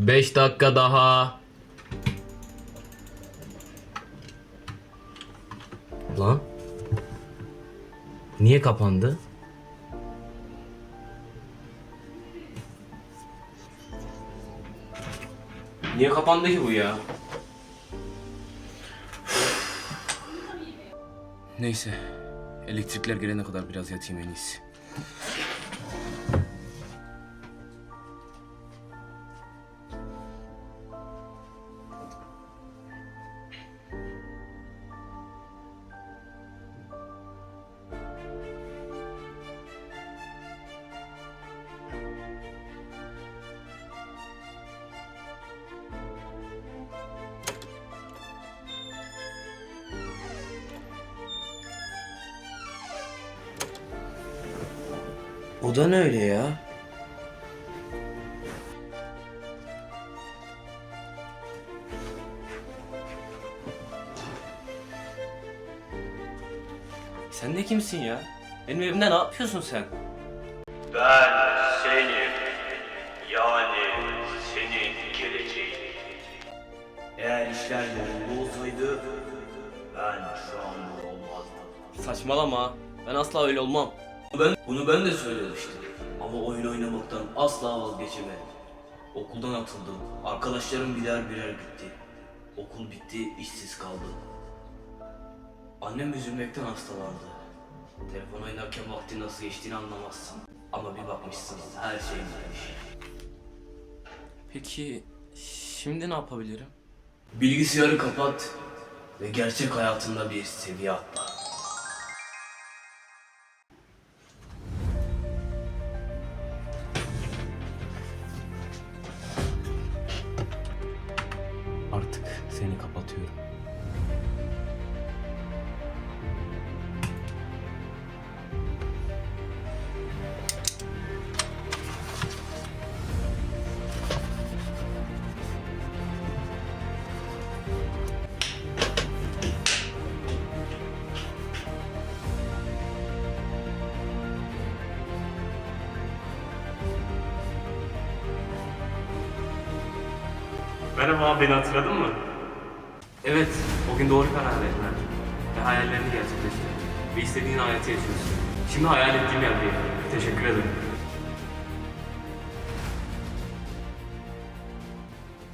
5 dakika daha. Lan. Niye kapandı? Niye kapandı ki bu ya? Neyse. Elektrikler gelene kadar biraz yatayım en iyisi. O da ne öyle ya? Sen de kimsin ya? Benim evimde ne yapıyorsun sen? Ben senim, yani senin geleceğin. Eğer işler yolunda olsaydı, ben şu an burada olmazdım. Saçmalama. Ben asla öyle olmam. Ben, bunu ben de söylemiştim. Ama oyun oynamaktan asla vazgeçemedim. Okuldan atıldım. Arkadaşlarım birer birer gitti. Okul bitti, işsiz kaldım. Annem üzülmekten hastalandı. Telefon oynarken vakti nasıl geçtiğini anlamazsın. Ama bir bakmışsın her şey bitmiş. Peki şimdi ne yapabilirim? Bilgisayarı kapat ve gerçek hayatında bir seviye atla. Artık seni kapatıyorum. Merhaba, beni hatırladın mı? Evet, o gün doğru karar verdiler. Ve hayallerini gerçekleştirdin. Ve istediğin hayatı yaşıyorsun. Şimdi hayal ettiğim yerdeyim. Teşekkür ederim.